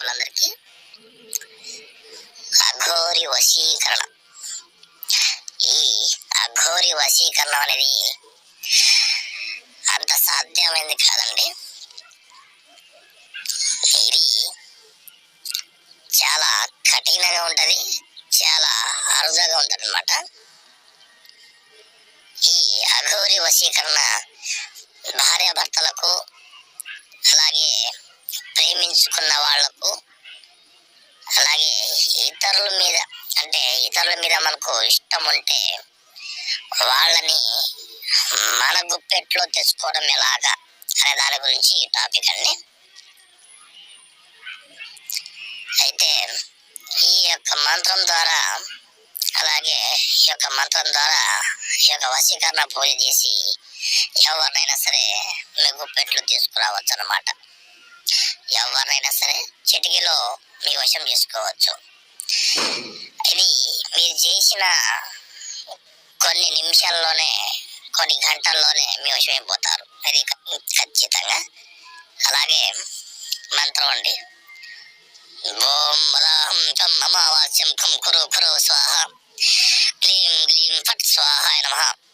ప్రేక్షకులందరికీ అఘోరి వశీకరణ. ఈ అఘోరి వశీకరణం అనేది అంత సాధ్యమైంది కాదండి. ఇది చాలా కఠినంగా ఉంటది చాలా అరుదుగా ఉంటది అనమాట ఈ అఘోరి వశీకరణ భార్యాభర్తలకు అలాగే ప్రేమించుకున్న వాళ్ళకు అలాగే ఇతరుల మీద అంటే ఇతరుల మీద మనకు ఇష్టం ఉంటే వాళ్ళని మన గుప్పెట్లో తెచ్చుకోవడం ఎలాగా అనే దాని గురించి ఈ టాపిక్ అండి. అయితే ఈ యొక్క మంత్రం ద్వారా అలాగే ఈ యొక్క మంత్రం ద్వారా ఈ యొక్క వశీకరణ పూజ చేసి ఎవరినైనా సరే మీ గుప్పెట్లు తీసుకురావచ్చు అన్నమాట ఎవరినైనా సరే చిటికీలో మీ వశం చేసుకోవచ్చు. ఇది మీరు చేసిన కొన్ని నిమిషాల్లోనే కొన్ని గంటల్లోనే మీ వశం అయిపోతారు అది ఖచ్చితంగా. అలాగే మంత్రం అండి. ఓం బలాహం తం అమావాస్యం కం కురు కురు స్వాహ. క్లీం గ్లీం ఫట్ స్వాహాయ నమ.